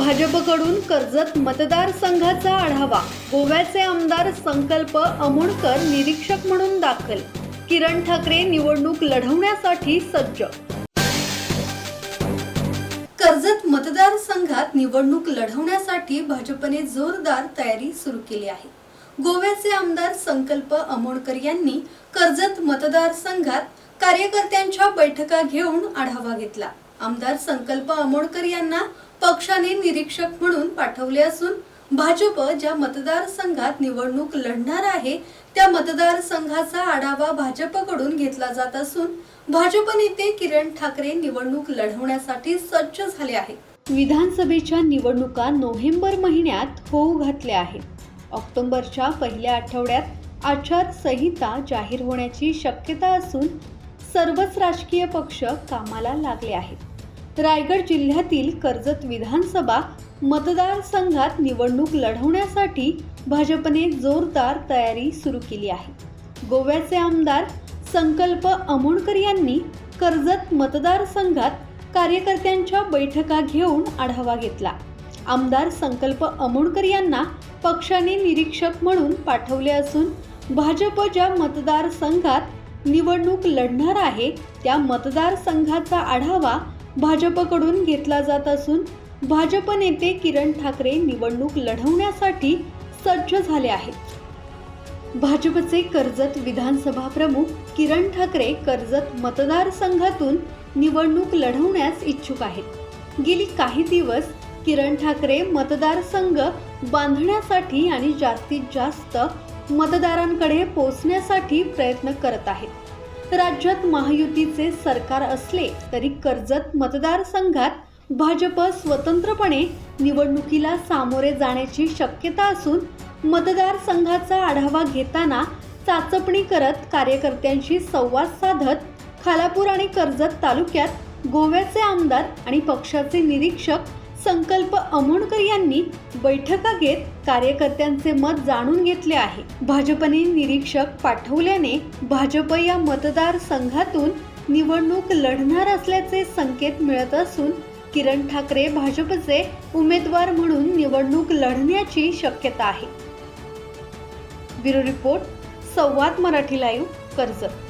भाजपकडून कर्जत मतदारसंघाचा आढावा. गोव्याचे आमदार संकल्प अमोणकर निरीक्षक म्हणून दाखल. किरण ठाकरे निवडणूक लढवण्यासाठी सज्ज. कर्जत मतदारसंघात निवडणूक लढवण्यासाठी भाजपने जोरदार तयारी सुरू केली आहे. गोव्याचे आमदार संकल्प अमोणकर यांनी कर्जत मतदारसंघात कार्यकर्त्यांच्या बैठका घेऊन आढावा घेतला. आमदार संकल्प अमोडकर यांना पक्षाने निरीक्षक म्हणून पाठवले असून भाजप ज्या मतदारसंघात निवडणूक लढणार आहे त्या मतदारसंघाचा आढावा भाजपकडून घेतला जात असून भाजप नेते किरण ठाकरे निवडणूक लढवण्यासाठी सज्ज झाले आहेत. विधानसभेच्या निवडणुका नोव्हेंबर महिन्यात होऊ घातल्या आहेत. ऑक्टोबरच्या पहिल्या आठवड्यात आचारसंहिता जाहीर होण्याची शक्यता असून सर्वच राजकीय पक्ष कामाला लागले आहेत. रायगड जिल्ह्यातील कर्जत विधानसभा मतदारसंघात निवडणूक लढवण्यासाठी भाजपने जोरदार तयारी सुरू केली आहे. गोव्याचे आमदार संकल्प अमोणकर यांनी कर्जत मतदारसंघात कार्यकर्त्यांच्या बैठका घेऊन आढावा घेतला. आमदार संकल्प अमोणकर यांना पक्षाने निरीक्षक म्हणून पाठवले असून भाजप ज्या मतदारसंघात निवडणूक लढणार आहे त्या मतदारसंघाचा आढावा भाजपकडून घेतला जात असून भाजप नेते किरण ठाकरे निवडणूक लढवण्यासाठी सज्ज झाले आहेत. भाजपचे कर्जत विधानसभा प्रमुख किरण ठाकरे कर्जत मतदारसंघातून निवडणूक लढवण्यास इच्छुक आहेत. गेली काही दिवस किरण ठाकरे मतदारसंघ बांधण्यासाठी आणि जास्तीत जास्त मतदारांकडे पोहोचण्यासाठी प्रयत्न करत आहेत. राज्यात महायुतीचे सरकार असले तरी कर्जत मतदारसंघात भाजप स्वतंत्रपणे निवडणुकीला सामोरे जाण्याची शक्यता असून मतदारसंघाचा आढावा घेताना चाचपणी करत कार्यकर्त्यांशी संवाद साधत खालापूर आणि कर्जत तालुक्यात गोव्याचे आमदार आणि पक्षाचे निरीक्षक संकल्प अमोणकर यांनी बैठका घेत कार्यकर्त्यांचे मत जाणून घेतले आहे. भाजपने निरीक्षक पाठवल्याने भाजप या मतदारसंघातून निवडणूक लढणार असल्याचे संकेत मिळत असून किरण ठाकरे भाजपचे उमेदवार म्हणून निवडणूक लढण्याची शक्यता आहे. Bureau report Samvad Marathi live Karjat.